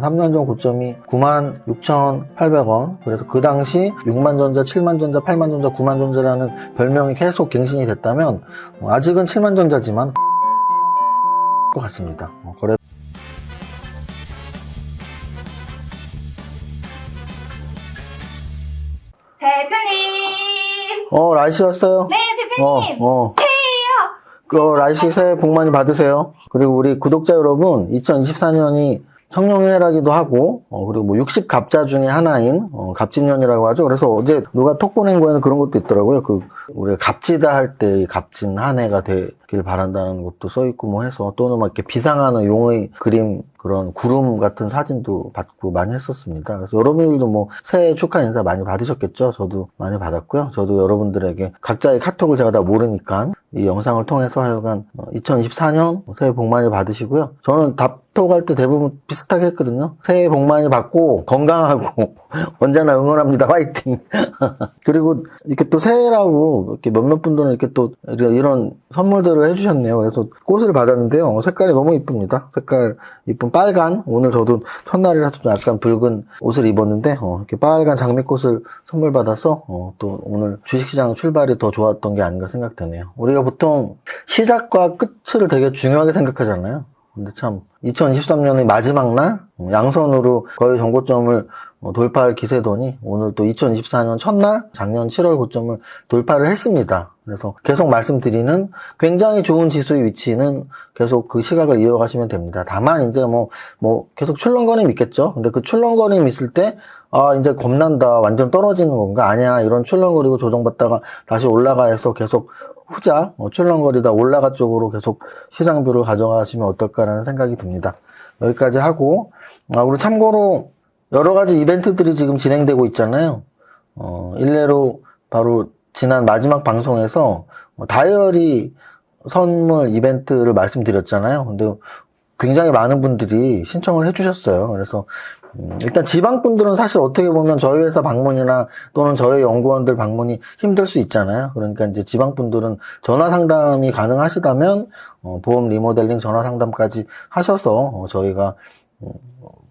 3년 전 고점이 96,800원. 그래서 그 당시 6만 전자, 7만 전자, 8만 전자, 9만 전자라는 별명이 계속 갱신이 됐다면 어, 아직은 7만 전자지만 것 같습니다. 어, 거래 대표님! 어 라이씨 왔어요. 네, 어 대표님! 어. 그 라이씨 새해 복 많이 받으세요. 그리고 우리 구독자 여러분 2024년이 청룡해라기도 하고 어, 그리고 뭐 60갑자 중에 하나인 어, 갑진년이라고 하죠. 그래서 어제 누가 톡 보낸 거에는 그런 것도 있더라고요. 그 우리가 갑지다 할 때 갑진 한 해가 되길 바란다는 것도 써 있고 뭐 해서 또는 막 이렇게 비상하는 용의 그림 그런 구름 같은 사진도 받고 많이 했었습니다. 그래서 여러분들도 뭐 새해 축하 인사 많이 받으셨겠죠? 저도 많이 받았고요. 저도 여러분들에게 각자의 카톡을 제가 다 모르니까 이 영상을 통해서 하여간 2024년 새해 복 많이 받으시고요. 저는 답톡 할 때 대부분 비슷하게 했거든요. 새해 복 많이 받고 건강하고 언제나 응원합니다. 화이팅! 그리고 이렇게 또 새해라고 이렇게 몇몇 분들은 이렇게 또 이런 선물들을 해주셨네요. 그래서 꽃을 받았는데요. 색깔이 너무 이쁩니다. 색깔 이쁜 빨간 오늘 저도 첫날이라서 좀 약간 붉은 옷을 입었는데 어, 이렇게 빨간 장미꽃을 선물 받아서 어, 또 오늘 주식시장 출발이 더 좋았던 게 아닌가 생각되네요. 우리가 보통 시작과 끝을 되게 중요하게 생각하잖아요. 근데 참 2023년의 마지막 날 어, 양선으로 거의 전고점을 어, 돌파할 기세더니 오늘 또 2024년 첫날 작년 7월 고점을 돌파를 했습니다. 그래서 계속 말씀드리는 굉장히 좋은 지수의 위치는 계속 그 시각을 이어가시면 됩니다. 다만 이제 뭐, 뭐 계속 출렁거림 있겠죠. 근데 그 출렁거림 있을 때 아, 이제 겁난다. 완전 떨어지는 건가? 아니야. 이런 출렁거리고 조정받다가 다시 올라가 해서 계속 후자, 어, 출렁거리다 올라가 쪽으로 계속 시장뷰를 가져가시면 어떨까라는 생각이 듭니다. 여기까지 하고, 아, 그리고 참고로 여러 가지 이벤트들이 지금 진행되고 있잖아요. 어, 일례로 바로 지난 마지막 방송에서 어, 다이어리 선물 이벤트를 말씀드렸잖아요. 근데 굉장히 많은 분들이 신청을 해주셨어요. 그래서 음, 일단 지방 분들은 사실 어떻게 보면 저희 회사 방문이나 또는 저희 연구원들 방문이 힘들 수 있잖아요. 그러니까 이제 지방 분들은 전화 상담이 가능하시다면 어, 보험 리모델링 전화 상담까지 하셔서 어, 저희가 음,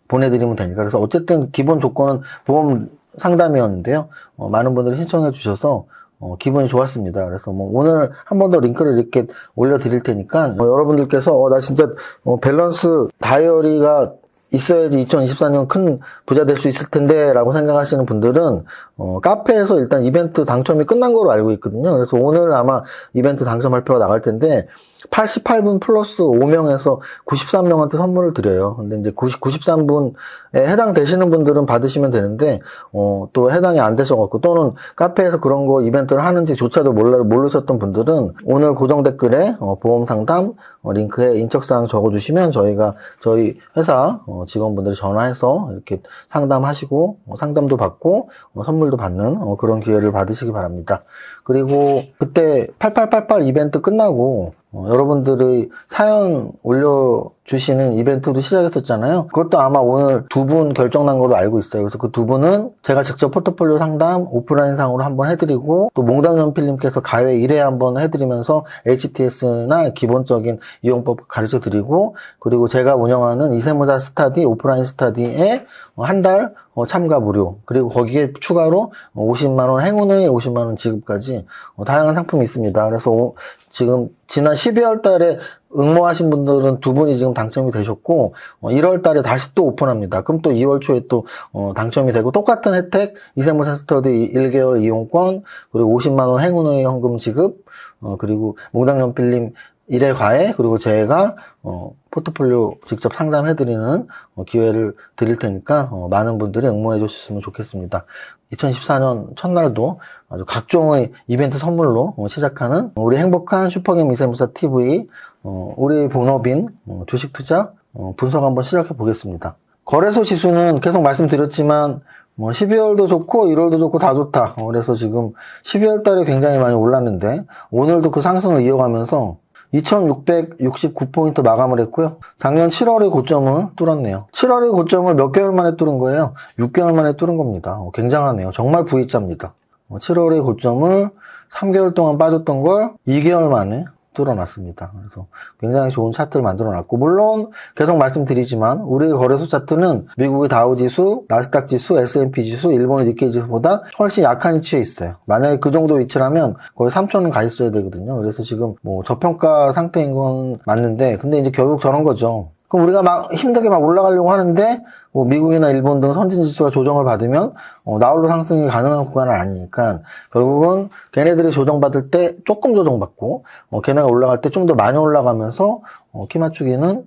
보내드리면 되니까 그래서 어쨌든 기본 조건은 보험 상담이었는데요. 어, 많은 분들이 신청해 주셔서 어, 기분이 좋았습니다. 그래서 뭐 오늘 한 번 더 링크를 이렇게 올려드릴 테니까 어, 여러분들께서 어, 나 진짜 어, 밸런스 다이어리가 있어야지 2024년 큰 부자 될 수 있을 텐데 라고 생각하시는 분들은 어, 카페에서 일단 이벤트 당첨이 끝난 거로 알고 있거든요. 그래서 오늘 아마 이벤트 당첨 발표가 나갈 텐데 88분 플러스 5명에서 93명한테 선물을 드려요. 근데 이제 90, 93분에 해당되시는 분들은 받으시면 되는데, 어, 또 해당이 안 되셔갖고, 또는 카페에서 그런 거 이벤트를 하는지조차도 몰라, 모르셨던 분들은 오늘 고정 댓글에 어, 보험 상담 어, 링크에 인적사항 적어주시면 저희가 저희 회사 어, 직원분들이 전화해서 이렇게 상담하시고, 어, 상담도 받고, 어, 선물도 받는 어, 그런 기회를 받으시기 바랍니다. 그리고 그때 8888 이벤트 끝나고 어, 여러분들의 사연 올려주시는 이벤트도 시작했었잖아요. 그것도 아마 오늘 두 분 결정난 걸로 알고 있어요. 그래서 그 두 분은 제가 직접 포트폴리오 상담 오프라인상으로 한번 해드리고 또 몽당연필님께서 가회 1회 한번 해드리면서 HTS나 기본적인 이용법 가르쳐 드리고 그리고 제가 운영하는 이세무사 스타디 오프라인 스타디에 한 달 참가 무료 그리고 거기에 추가로 50만원 행운의 50만원 지급까지 어, 다양한 상품이 있습니다. 그래서 오- 지금 지난 12월 달에 응모하신 분들은 두 분이 지금 당첨이 되셨고 1월 달에 다시 또 오픈합니다. 그럼 또 2월 초에 또 어, 당첨이 되고 똑같은 혜택 이세무사 스터디 1개월 이용권 그리고 50만 원 행운의 현금 지급 어, 그리고 몽당연필님 1회 과외 그리고 제가 어, 포트폴리오 직접 상담해드리는 어, 기회를 드릴 테니까 어, 많은 분들이 응모해 주셨으면 좋겠습니다. 2014년 첫날도 아주 각종의 이벤트 선물로 어, 시작하는 우리 행복한 슈퍼게임 이세무사 TV 어, 우리 본업인 어, 주식 투자 어, 분석 한번 시작해 보겠습니다. 거래소 지수는 계속 말씀드렸지만 뭐 12월도 좋고 1월도 좋고 다 좋다. 어, 그래서 지금 12월 달에 굉장히 많이 올랐는데 오늘도 그 상승을 이어가면서 2669포인트 마감을 했고요. 작년 7월의 고점을 뚫었네요. 7월의 고점을 몇 개월 만에 뚫은 거예요? 6개월 만에 뚫은 겁니다. 어, 굉장하네요. 정말 V자입니다. 어, 7월의 고점을 3개월 동안 빠졌던 걸 2개월 만에 뚫어놨습니다. 그래서 굉장히 좋은 차트를 만들어 놨고 물론 계속 말씀드리지만 우리 거래소 차트는 미국의 다우 지수, 나스닥 지수, S&P 지수, 일본의 니케이 지수보다 훨씬 약한 위치에 있어요. 만약에 그 정도 위치라면 거의 3천은 가 있어야 되거든요. 그래서 지금 뭐 저평가 상태인 건 맞는데 근데 이제 결국 저런 거죠. 그럼 우리가 막 힘들게 막 올라가려고 하는데 뭐 미국이나 일본 등 선진 지수가 조정을 받으면 어, 나홀로 상승이 가능한 구간은 아니니까 결국은 걔네들이 조정받을 때 조금 조정받고 어, 걔네가 올라갈 때 좀 더 많이 올라가면서 어, 키 맞추기는 어,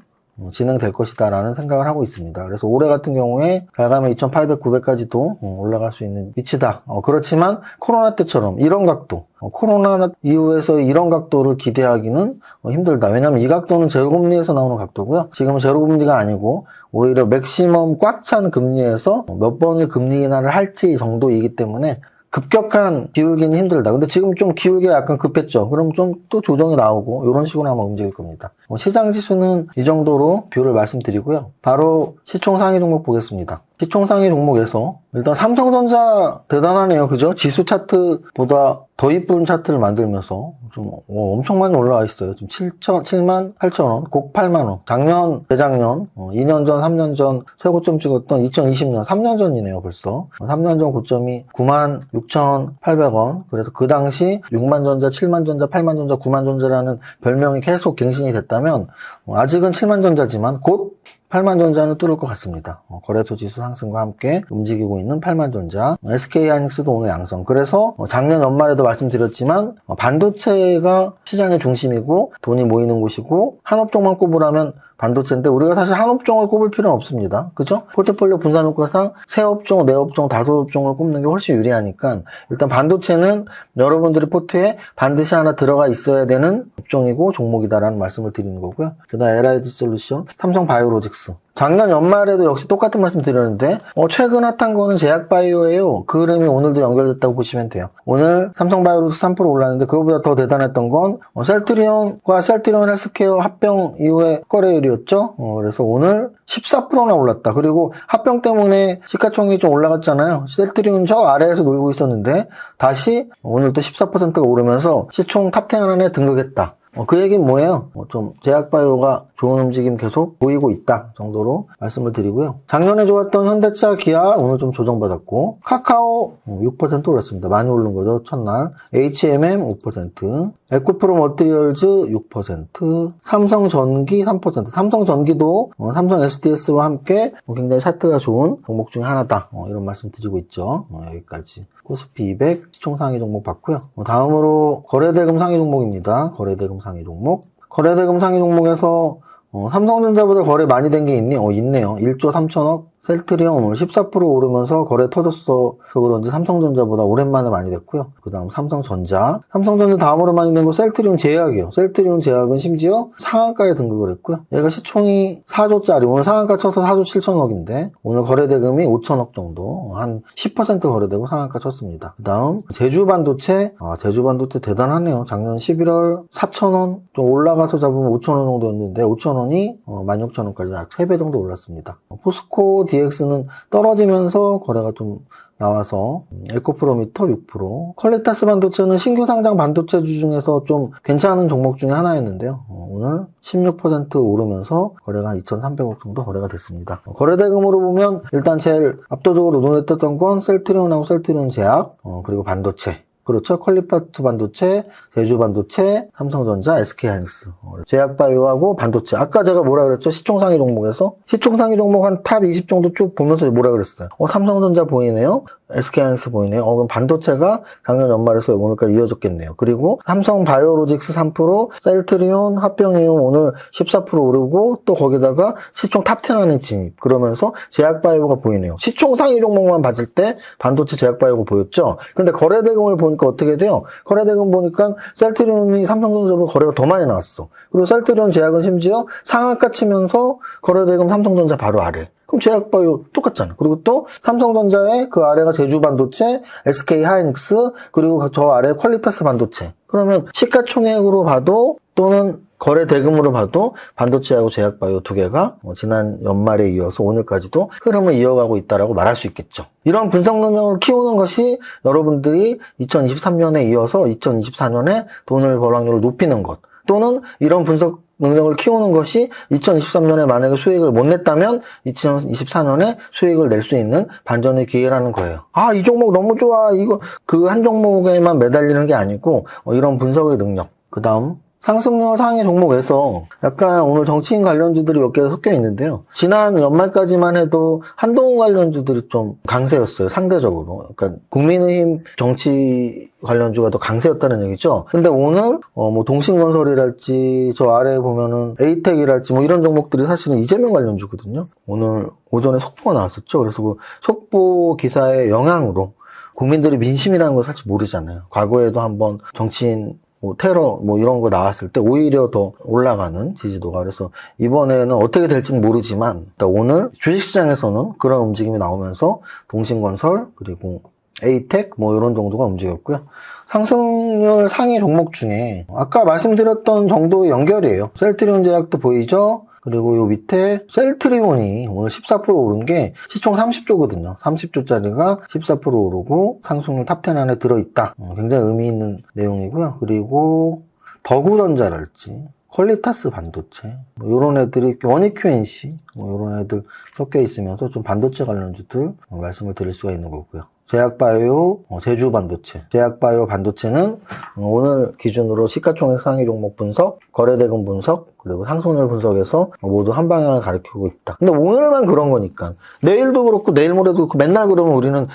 진행될 것이다라는 생각을 하고 있습니다. 그래서 올해 같은 경우에 잘 가면 2,800, 900까지도 어, 올라갈 수 있는 위치다. 어, 그렇지만 코로나 때처럼 이런 각도, 어, 코로나 이후에서 이런 각도를 기대하기는 어, 힘들다. 왜냐하면 이 각도는 제로금리에서 나오는 각도고요. 지금은 제로금리가 아니고 오히려 맥시멈 꽉 찬 금리에서 몇 번의 금리 인하를 할지 정도이기 때문에 급격한 기울기는 힘들다. 근데 지금 좀 기울기가 약간 급했죠. 그럼 좀 또 조정이 나오고 이런 식으로 아마 움직일 겁니다. 어, 시장 지수는 이 정도로 뷰를 말씀드리고요. 바로 시총 상위 종목 보겠습니다. 시총 상위 종목에서 일단 삼성전자 대단하네요. 그죠? 지수 차트보다 더 이쁜 차트를 만들면서 좀 어, 엄청 많이 올라와 있어요. 지금 7천, 7만 8천 원, 곡 8만 원. 작년, 재작년, 어, 2년 전, 3년 전 최고점 찍었던 2020년, 3년 전이네요, 벌써. 3년 전 고점이 9만 6,800원. 그래서 그 당시 6만 전자, 7만 전자, 8만 전자, 9만 전자라는 별명이 계속 갱신이 됐다면 어, 아직은 7만 전자지만 곧 8만 전자는 뚫을 것 같습니다. 어, 거래소 지수 상승과 함께 움직이고 있는 8만 전자. SK 하이닉스도 오늘 양성. 그래서 어, 작년 연말에도 말씀드렸지만 어, 반도체가 시장의 중심이고 돈이 모이는 곳이고 한 업종만 꼽으라면 반도체인데 우리가 사실 한 업종을 꼽을 필요는 없습니다. 그죠? 포트폴리오 분산 효과상 세 업종, 네 업종, 다섯 업종을 꼽는 게 훨씬 유리하니까 일단 반도체는 여러분들의 포트에 반드시 하나 들어가 있어야 되는 업종이고 종목이다라는 말씀을 드리는 거고요. 그다음 LIG 솔루션, 삼성 바이오로직스. 작년 연말에도 역시 똑같은 말씀 드렸는데 어, 최근 핫한 거는 제약바이오예요. 그 흐름이 오늘도 연결됐다고 보시면 돼요. 오늘 삼성바이오로스 3% 올랐는데 그거보다 더 대단했던 건 어, 셀트리온과 셀트리온 헬스케어 합병 이후의 거래율이었죠. 어, 그래서 오늘 14%나 올랐다. 그리고 합병 때문에 시가총액이 좀 올라갔잖아요. 셀트리온 저 아래에서 놀고 있었는데 다시 오늘 또 14%가 오르면서 시총 탑10 안에 등극했다. 어, 그 얘기는 뭐예요? 어, 좀 제약바이오가 좋은 움직임 계속 보이고 있다 정도로 말씀을 드리고요. 작년에 좋았던 현대차, 기아 오늘 좀 조정받았고 카카오 6% 올랐습니다. 많이 오른 거죠 첫날. HMM 5%, 에코프로 머티리얼즈 6%, 삼성전기 3%. 삼성전기도 어, 삼성 SDS와 함께 어, 굉장히 차트가 좋은 종목 중에 하나다. 어, 이런 말씀 드리고 있죠. 어, 여기까지. 코스피 200 시총 상위 종목 봤고요. 어, 다음으로 거래대금 상위 종목입니다. 거래대금 상위 종목. 거래대금 상위 종목에서 어, 삼성전자보다 거래 많이 된 게 있니? 어, 있네요. 1조 3천억. 셀트리온 오늘 14% 오르면서 거래 터졌어. 서 그런지 삼성전자보다 오랜만에 많이 됐고요. 그 다음 삼성전자. 삼성전자 다음으로 많이 된거 셀트리온 제약이요. 셀트리온 제약은 심지어 상한가에 등극을 했고요. 얘가 시총이 4조짜리. 오늘 상한가 쳐서 4조 7천억인데 오늘 거래대금이 5천억 정도. 한 10% 거래되고 상한가 쳤습니다. 그 다음 제주반도체. 아, 제주반도체 대단하네요. 작년 11월 4천원 좀 올라가서 잡으면 5천원 정도였는데 5천원이 16,000원까지 약 3배 정도 올랐습니다. 포스코 DX는 떨어지면서 거래가 좀 나와서 에코프로미터 6%, 퀄리타스 반도체는 신규 상장 반도체 주 중에서 좀 괜찮은 종목 중에 하나였는데요. 어, 오늘 16% 오르면서 거래가 한 2,300억 정도 거래가 됐습니다. 어, 거래대금으로 보면 일단 제일 압도적으로 눈에 띄었던 건 셀트리온하고 셀트리온 제약, 어, 그리고 반도체. 그렇죠. 퀄리파트 반도체, 제주 반도체, 삼성전자, SK하이닉스, 어, 제약바이오하고 반도체. 아까 제가 뭐라 그랬죠? 시총상위 종목에서 시총상위 종목 한 탑 20 정도 쭉 보면서 뭐라 그랬어요? 어, 삼성전자 보이네요. SK하이닉스 보이네요. 어, 그럼 반도체가 작년 연말에서 오늘까지 이어졌겠네요. 그리고 삼성 바이오로직스 3%, 셀트리온 합병 이후 오늘 14% 오르고 또 거기다가 시총 탑10 안에 진입. 그러면서 제약바이오가 보이네요. 시총 상위 종목만 봤을 때 반도체 제약바이오가 보였죠. 근데 거래대금을 보니까 어떻게 돼요? 거래대금 보니까 셀트리온이 삼성전자보다 거래가 더 많이 나왔어. 그리고 셀트리온 제약은 심지어 상한가 치면서 거래대금 삼성전자 바로 아래. 그럼 제약바이오 똑같잖아. 그리고 또 삼성전자의 그 아래가 제주반도체, SK 하이닉스, 그리고 저 아래 퀄리타스 반도체. 그러면 시가총액으로 봐도 또는 거래 대금으로 봐도 반도체하고 제약바이오 두 개가 뭐 지난 연말에 이어서 오늘까지도 흐름을 이어가고 있다라고 말할 수 있겠죠. 이런 분석 능력을 키우는 것이 여러분들이 2023년에 이어서 2024년에 돈을 벌 확률을 높이는 것. 또는 이런 분석 능력을 키우는 것이 2023년에 만약에 수익을 못 냈다면 2024년에 수익을 낼 수 있는 반전의 기회라는 거예요. 아, 이 종목 너무 좋아. 이거 그 한 종목에만 매달리는 게 아니고 어, 이런 분석의 능력. 그 다음 상승률 상위 종목에서 약간 오늘 정치인 관련주들이 몇 개가 섞여 있는데요. 지난 연말까지만 해도 한동훈 관련주들이 좀 강세였어요. 상대적으로. 그러니까 국민의힘 정치 관련주가 더 강세였다는 얘기죠. 근데 오늘 어, 뭐 동신건설이랄지 저 아래에 보면은 에이텍이랄지 뭐 이런 종목들이 사실은 이재명 관련주거든요. 오늘 오전에 속보가 나왔었죠. 그래서 그 속보 기사의 영향으로 국민들이 민심이라는 걸 사실 모르잖아요. 과거에도 한번 정치인 뭐 테러 뭐 이런 거 나왔을 때 오히려 더 올라가는 지지도가 그래서 이번에는 어떻게 될지는 모르지만 오늘 주식시장에서는 그런 움직임이 나오면서 동신건설 그리고 에이텍 뭐 이런 정도가 움직였고요. 상승률 상위 종목 중에 아까 말씀드렸던 정도의 연결이에요. 셀트리온 제약도 보이죠? 그리고 요 밑에 셀트리온이 오늘 14% 오른 게 시총 30조거든요. 30조짜리가 14% 오르고 상승률 탑10 안에 들어있다. 어, 굉장히 의미 있는 내용이고요. 그리고 더구전자랄지 퀄리타스 반도체 뭐 이런 애들이 원익 QNC 뭐 이런 애들 섞여 있으면서 좀 반도체 관련주들 어, 말씀을 드릴 수가 있는 거고요. 제약바이오, 어, 제주 반도체. 제약바이오 반도체는 어, 오늘 기준으로 시가총액 상위 종목 분석, 거래대금 분석, 그리고 상승률 분석에서 모두 한 방향을 가리키고 있다. 근데 오늘만 그런 거니까 내일도 그렇고 내일 모레도 그렇고 맨날 그러면 우리는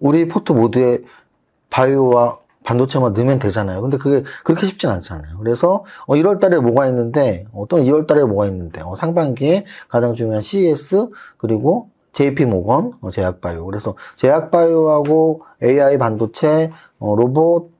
우리 포트 모두에 바이오와 반도체만 넣으면 되잖아요. 근데 그게 그렇게 쉽진 않잖아요. 그래서 1월 달에 뭐가 있는데 어, 또는 2월 달에 뭐가 있는데 어, 상반기에 가장 중요한 CES 그리고 JP 모건 어, 제약바이오. 그래서 제약바이오하고 AI 반도체 어, 로봇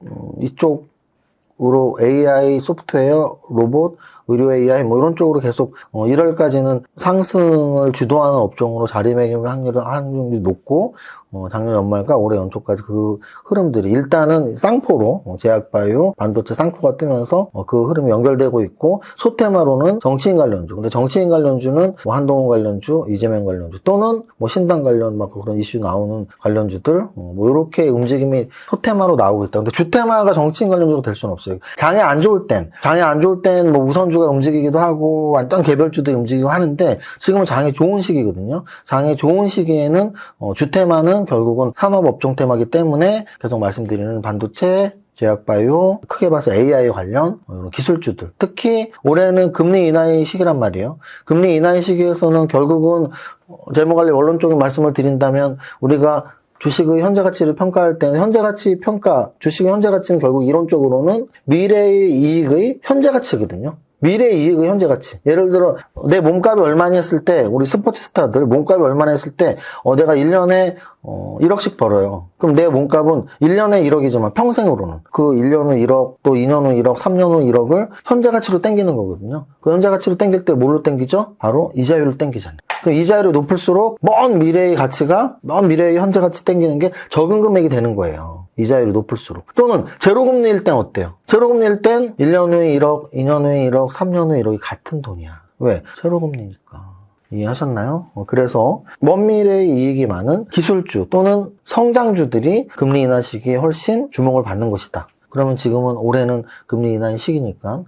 어, 이쪽으로 AI 소프트웨어 로봇 의료 AI 뭐 이런 쪽으로 계속 어, 1월까지는 상승을 주도하는 업종으로 자리매김 확률은 확률이 높고 어, 작년 연말과 올해 연초까지 그 흐름들이 일단은 쌍포로 어, 제약바이오 반도체 쌍포가 뜨면서 어, 그 흐름이 연결되고 있고 소테마로는 정치인 관련주. 근데 정치인 관련주는 뭐 한동훈 관련주 이재명 관련주 또는 뭐 신당 관련 막 그런 이슈 나오는 관련주들 어, 뭐 이렇게 움직임이 소테마로 나오고 있다. 근데 주테마가 정치인 관련주가 될 수는 없어요. 장이 안 좋을 땐 장이 안 좋을 땐 뭐 우선주 가 움직이기도 하고 완전 개별주들이 움직이고 하는데 지금은 장이 좋은 시기거든요 장이 좋은 시기에는 어, 주테마는 결국은 산업업종 테마기 때문에 계속 말씀드리는 반도체, 제약바이오, 크게 봐서 AI 관련 어, 기술주들. 특히 올해는 금리 인하의 시기란 말이에요. 금리 인하의 시기에서는 결국은 어, 재무관리 원론적인 말씀을 드린다면 우리가 주식의 현재 가치를 평가할 때는 현재 가치 평가, 주식의 현재 가치는 결국 이론적으로는 미래의 이익의 현재 가치거든요. 미래의 이익의 현재 가치. 예를 들어, 내 몸값이 얼마니 했을 때, 우리 스포츠 스타들 몸값이 얼마나 했을 때, 어, 내가 1년에, 어, 1억씩 벌어요. 그럼 내 몸값은 1년에 1억이지만 평생으로는. 그 1년 후 1억, 또 2년 후 1억, 3년 후 1억을 현재 가치로 땡기는 거거든요. 그 현재 가치로 땡길 때 뭘로 땡기죠? 바로 이자율로 땡기잖아요. 그 이자율이 높을수록 먼 미래의 가치가, 먼 미래의 현재 가치 땡기는 게 적은 금액이 되는 거예요. 이자율이 높을수록. 또는 제로금리일 땐 어때요? 제로금리일 땐 1년 후에 1억, 2년 후에 1억, 3년 후에 1억이 같은 돈이야. 왜? 제로금리니까. 이해하셨나요? 어, 그래서 먼 미래의 이익이 많은 기술주 또는 성장주들이 금리 인하 시기에 훨씬 주목을 받는 것이다. 그러면 지금은 올해는 금리 인하의 시기니까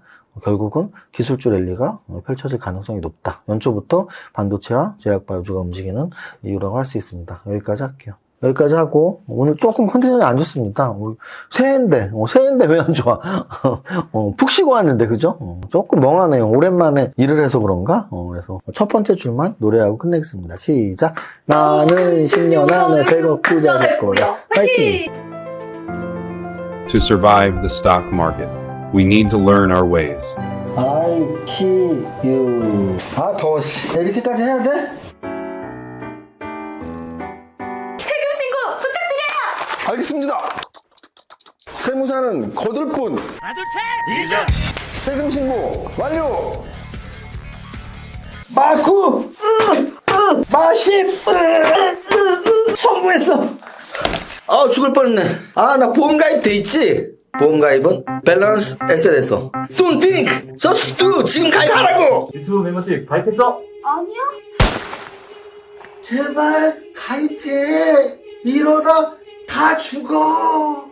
결국은 기술주 랠리가 펼쳐질 가능성이 높다. 연초부터 반도체와 제약바이오주가 움직이는 이유라고 할 수 있습니다. 여기까지 할게요. 여기까지 하고 오늘 조금 컨디션이 안 좋습니다. 새해인데 어, 새해인데 왜 안 좋아? 어, 푹 쉬고 왔는데 그죠? 어, 조금 멍하네요. 오랜만에 일을 해서 그런가? 어, 그래서 첫 번째 줄만 노래하고 끝내겠습니다. 시작. 나는 10년 안에 100억 부자 될 거야. 파이팅! To survive the stock market, we need to learn our ways. I see you. 아 더워. 씨. 이렇게까지 해야 돼? 세금 신고 부탁드려요. 알겠습니다. 세무사는 거들 뿐. 하나 둘셋 이자 세금 신고 완료. 마구 마십 성공했어. 아 죽을 뻔했네. 아 나 보험 가입 돼 있지? 보험 가입은 밸런스 에셋에서. Don't think, just do. 지금 가입하라고. 유튜브 멤버십 가입했어? 아니요. 제발 가입해. 이러다 다 죽어.